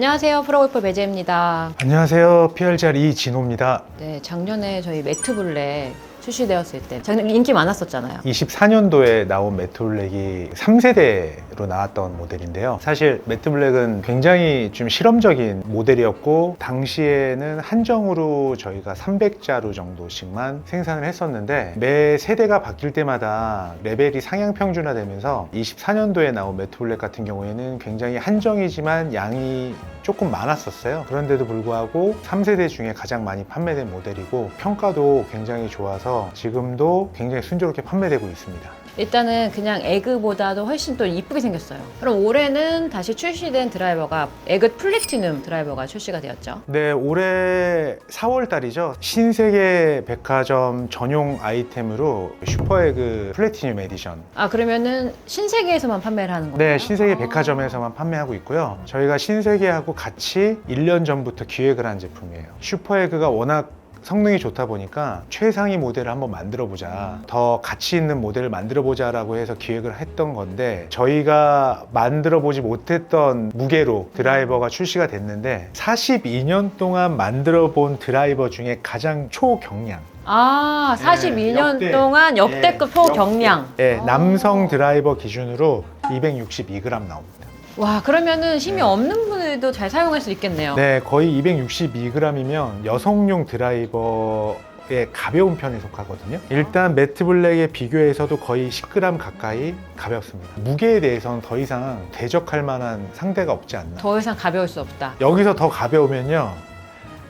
안녕하세요. 프로골퍼 배재입니다. 안녕하세요. PRGR 이진호입니다. 네, 작년에 저희 매트블랙 출시되었을 때 인기 많았었잖아요. 24년도에 나온 매트블랙이 3세대로 나왔던 모델인데요. 사실 매트블랙은 굉장히 좀 실험적인 모델이었고 당시에는 한정으로 저희가 300자루 정도씩만 생산을 했었는데 매 세대가 바뀔 때마다 레벨이 상향 평준화되면서 24년도에 나온 매트블랙 같은 경우에는 굉장히 한정이지만 양이 조금 많았었어요. 그런데도 불구하고 3세대 중에 가장 많이 판매된 모델이고 평가도 굉장히 좋아서 지금도 굉장히 순조롭게 판매되고 있습니다. 일단은 그냥 에그보다도 훨씬 또 이쁘게 생겼어요. 그럼 올해는 다시 출시된 드라이버가 에그 플래티눔 드라이버가 출시가 되었죠. 네, 올해 4월 달이죠. 신세계 백화점 전용 아이템으로 슈퍼에그 플래티늄 에디션. 아 그러면은 신세계에서만 판매를 하는 거예요? 네, 신세계 백화점에서만 판매하고 있고요. 저희가 신세계하고 같이 1년 전부터 기획을 한 제품이에요. 슈퍼에그가 워낙 성능이 좋다 보니까 최상위 모델을 한번 만들어 보자. 더 가치 있는 모델을 만들어 보자 라고 해서 기획을 했던 건데 저희가 만들어 보지 못했던 무게로 드라이버가 출시가 됐는데 42년 동안 만들어 본 드라이버 중에 가장 초경량. 아 42년 역대. 동안 역대급 예, 초경량. 예, 아. 남성 드라이버 기준으로 262g 나옵니다. 와 그러면은 힘이 네. 없는 분들도 잘 사용할 수 있겠네요. 네, 거의 262g이면 여성용 드라이버 의 가벼운 편에 속하거든요. 일단 매트 블랙에 비교해서도 거의 10g 가까이 가볍습니다. 무게에 대해서는 더 이상 대적할 만한 상대가 없지 않나. 더 이상 가벼울 수 없다. 여기서 더 가벼우면요.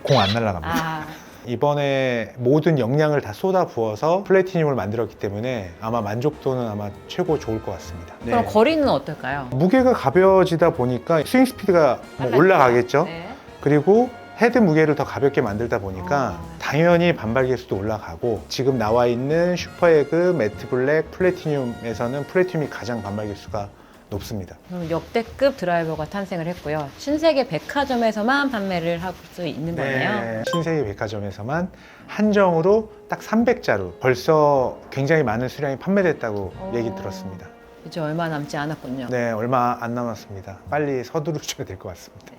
공 안 날아갑니다. 아 이번에 모든 역량을 다 쏟아 부어서 플래티늄을 만들었기 때문에 아마 만족도는 아마 최고 좋을 것 같습니다. 그럼 네. 거리는 어떨까요? 무게가 가벼워지다 보니까 스윙 스피드가 뭐 올라가겠죠. 네. 그리고 헤드 무게를 더 가볍게 만들다 보니까 어. 당연히 반발 계수도 올라가고 지금 나와 있는 슈퍼에그, 매트 블랙, 플래티늄에서는 플래티늄이 가장 반발 계수가 높습니다. 그럼 역대급 드라이버가 탄생을 했고요. 신세계 백화점에서만 판매를 할 수 있는 거네요. 네, 신세계 백화점에서만 한정으로 딱 300자루 벌써 굉장히 많은 수량이 판매됐다고 어. 얘기 들었습니다. 이제 얼마 남지 않았군요. 네, 얼마 안 남았습니다. 빨리 서두르셔야 될 것 같습니다.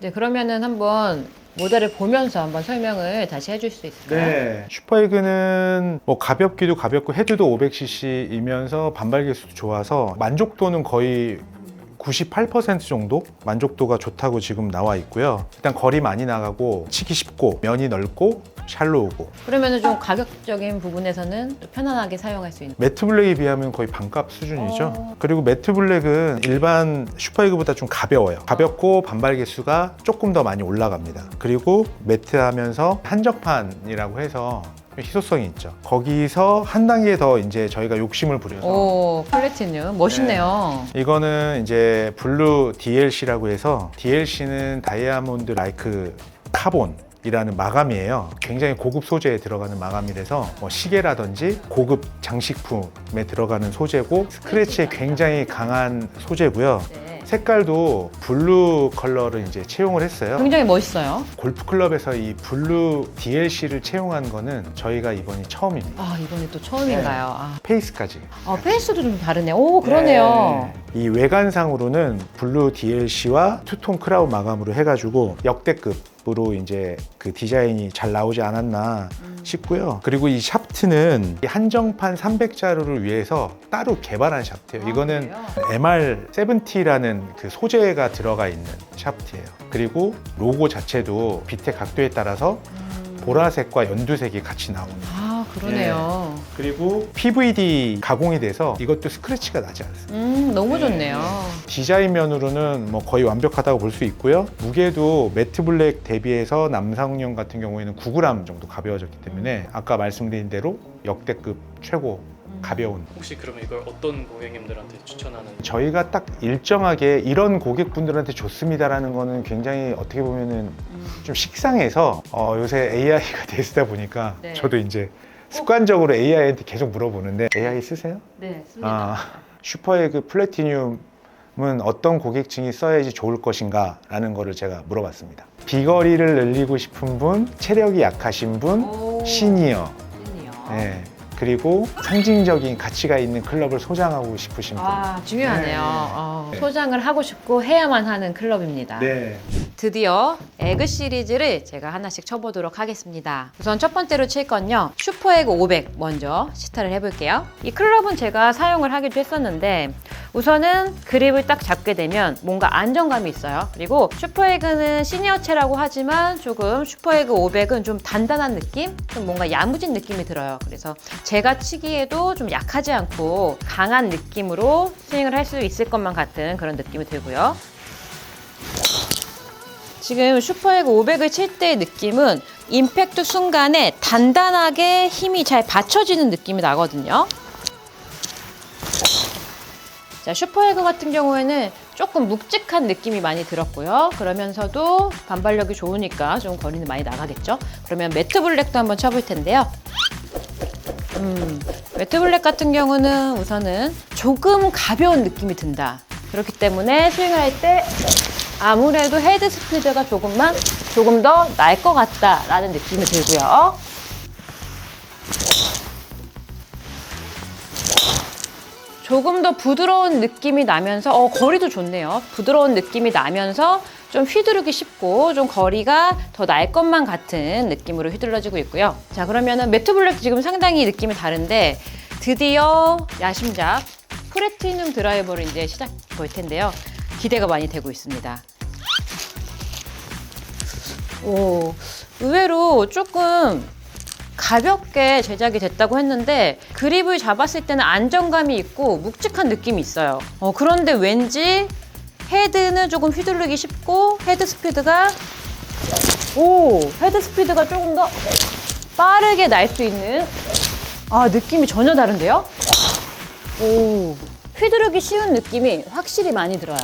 네, 그러면은 한번 모델을 보면서 한번 설명을 다시 해줄 수 있을까요? 네. 슈퍼에그는 뭐 가볍기도 가볍고 헤드도 500cc이면서 반발 계수도 좋아서 만족도는 거의 98% 정도 만족도가 좋다고 지금 나와 있고요. 일단 거리 많이 나가고 치기 쉽고 면이 넓고 샬로 우고 그러면은 좀 가격적인 부분에서는 또 편안하게 사용할 수 있는. 매트 블랙에 비하면 거의 반값 수준이죠. 어. 그리고 매트 블랙은 일반 슈퍼에그보다 좀 가벼워요. 가볍고 반발 계수가 조금 더 많이 올라갑니다. 그리고 매트하면서 한적판이라고 해서 희소성이 있죠. 거기서 한 단계 더 이제 저희가 욕심을 부려서 오, 플래티늄 멋있네요. 이거는 이제 블루 DLC라고 해서 DLC는 다이아몬드 라이크 카본 이라는 마감이에요. 굉장히 고급 소재에 들어가는 마감이라서 뭐 시계라든지 고급 장식품에 들어가는 소재고 스크래치에 굉장히 강한 소재고요. 네. 색깔도 블루 컬러를 이제 채용을 했어요. 굉장히 멋있어요. 골프 클럽에서 이 블루 DLC를 채용한 거는 저희가 이번이 처음입니다. 아, 이번에 또 처음인가요? 아, 페이스까지. 아, 페이스도 좀 다르네. 오, 그러네요. 네. 이 외관상으로는 블루 DLC와 투톤 크라운 마감으로 해가지고 역대급 으로 이제 그 디자인이 잘 나오지 않았나 싶고요. 그리고 이 샤프트는 이 한정판 300자루를 위해서 따로 개발한 샤프트예요. 아, 이거는 그래요? MR70라는 그 소재가 들어가 있는 샤프트예요. 그리고 로고 자체도 빛의 각도에 따라서 음. 보라색과 연두색이 같이 나오는. 아, 그러네요. 그리고 PVD 가공이 돼서 이것도 스크래치가 나지 않습니다. 음, 너무 네. 좋네요. 디자인 면으로는 뭐 거의 완벽하다고 볼 수 있고요. 무게도 매트 블랙 대비해서 남성용 같은 경우에는 9g 정도 가벼워졌기 때문에 아까 말씀드린 대로 역대급 최고 가벼운. 혹시 그러면 이걸 어떤 고객님들한테 추천하는 저희가 딱 일정하게 이런 고객분들한테 좋습니다라는 거는 굉장히 어떻게 보면은 음. 좀 식상해서 어, 요새 AI가 되시다 보니까 네. 저도 이제 습관적으로 AI한테 계속 물어보는데 AI 쓰세요? 네, 씁니다. 아, 슈퍼에그 플래티늄은 어떤 고객층이 써야지 좋을 것인가 라는 거를 제가 물어봤습니다. 비거리를 늘리고 싶은 분, 체력이 약하신 분, 오, 시니어, 신이요. 네, 그리고 상징적인 가치가 있는 클럽을 소장하고 싶으신 분. 아, 중요하네요. 네. 어, 네. 소장을 하고 싶고 해야만 하는 클럽입니다. 네. 드디어 에그 시리즈를 제가 하나씩 쳐보도록 하겠습니다. 우선 첫 번째로 칠 건요. 슈퍼에그 500 먼저 시타를 해볼게요. 이 클럽은 제가 사용을 하기도 했었는데 우선은 그립을 딱 잡게 되면 뭔가 안정감이 있어요. 그리고 슈퍼에그는 시니어체라고 하지만 조금 슈퍼에그 500은 좀 단단한 느낌? 좀 뭔가 야무진 느낌이 들어요. 그래서 제가 치기에도 좀 약하지 않고 강한 느낌으로 스윙을 할 수 있을 것만 같은 그런 느낌이 들고요. 지금 슈퍼에그 500을 칠 때의 느낌은 임팩트 순간에 단단하게 힘이 잘 받쳐지는 느낌이 나거든요. 자, 슈퍼에그 같은 경우에는 조금 묵직한 느낌이 많이 들었고요. 그러면서도 반발력이 좋으니까 좀 거리는 많이 나가겠죠. 그러면 매트 블랙도 한번 쳐볼 텐데요. 음, 매트 블랙 같은 경우는 우선은 조금 가벼운 느낌이 든다. 그렇기 때문에 스윙할 때 아무래도 헤드 스피드가 조금만 조금 더 날 것 같다라는 느낌이 들고요. 조금 더 부드러운 느낌이 나면서 어, 거리도 좋네요. 부드러운 느낌이 나면서 좀 휘두르기 쉽고 좀 거리가 더 날 것만 같은 느낌으로 휘둘러지고 있고요. 자 그러면은 매트 블랙 지금 상당히 느낌이 다른데 드디어 야심작 플래티넘 드라이버를 이제 시작 볼 텐데요. 기대가 많이 되고 있습니다. 오, 의외로 조금 가볍게 제작이 됐다고 했는데 그립을 잡았을 때는 안정감이 있고 묵직한 느낌이 있어요. 어, 그런데 왠지 헤드는 조금 휘두르기 쉽고 헤드 스피드가 오 헤드 스피드가 조금 더 빠르게 날 수 있는 아 느낌이 전혀 다른데요? 오 휘두르기 쉬운 느낌이 확실히 많이 들어요.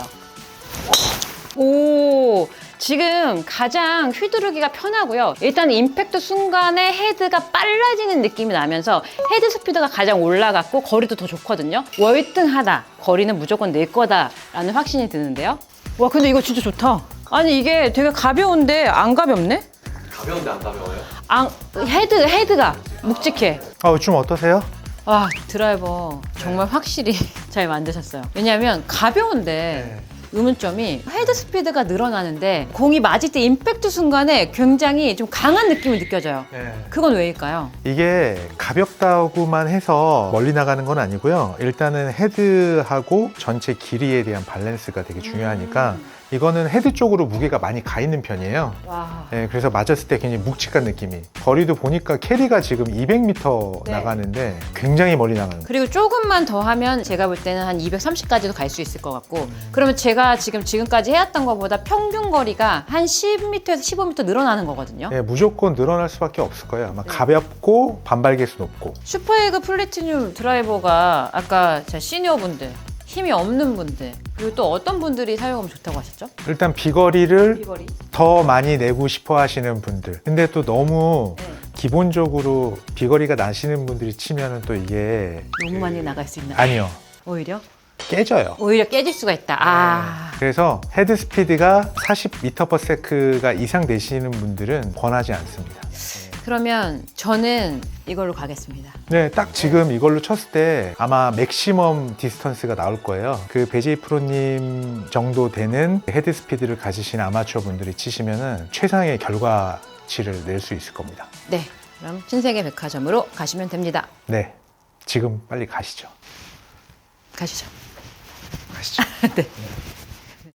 오, 지금 가장 휘두르기가 편하고요. 일단 임팩트 순간에 헤드가 빨라지는 느낌이 나면서 헤드 스피드가 가장 올라갔고 거리도 더 좋거든요. 월등하다. 거리는 무조건 낼 거다라는 확신이 드는데요. 와, 근데 이거 진짜 좋다. 아니, 이게 되게 가벼운데 안 가볍네? 가벼운데 안 가벼워요? 안, 헤드, 헤드가 묵직해. 어, 좀 어떠세요? 와, 드라이버 정말 확실히 잘 만드셨어요. 왜냐하면 가벼운데 의문점이 헤드 스피드가 늘어나는데 공이 맞을 때 임팩트 순간에 굉장히 좀 강한 느낌이 느껴져요. 그건 왜일까요? 이게 가볍다고만 해서 멀리 나가는 건 아니고요. 일단은 헤드하고 전체 길이에 대한 밸런스가 되게 중요하니까 이거는 헤드 쪽으로 무게가 많이 가 있는 편이에요. 와. 네, 그래서 맞았을 때 굉장히 묵직한 느낌이. 거리도 보니까 캐리가 지금 200m 네. 나가는데 굉장히 멀리 나가는 거예요. 그리고 조금만 더 하면 제가 볼 때는 한 230까지도 갈 수 있을 것 같고 그러면 제가 지금 지금까지 해왔던 것보다 평균 거리가 한 10m에서 15m 늘어나는 거거든요. 네, 무조건 늘어날 수밖에 없을 거예요. 아마 가볍고 반발 개수 높고. 슈퍼에그 플래티늄 드라이버가 아까 제 시니어 분들 힘이 없는 분들 그리고 또 어떤 분들이 사용하면 좋다고 하셨죠? 일단 비거리를 비거리. 더 많이 내고 싶어 하시는 분들. 근데 또 너무 네. 기본적으로 비거리가 나시는 분들이 치면은 또 이게 너무 많이 나갈 수 있나? 아니요. 오히려 깨져요. 오히려 깨질 수가 있다. 아. 그래서 헤드 스피드가 40m/s가 이상 되시는 분들은 권하지 않습니다. 그러면 저는 이걸로 가겠습니다. 네, 딱 지금 이걸로 쳤을 때 아마 맥시멈 디스턴스가 나올 거예요. 그 배제이 프로님 정도 되는 헤드 스피드를 가지신 아마추어 분들이 치시면은 최상의 결과치를 낼 수 있을 겁니다. 네. 그럼 신세계 백화점으로 가시면 됩니다. 네, 지금 빨리 가시죠. 가시죠. 가시죠. 네.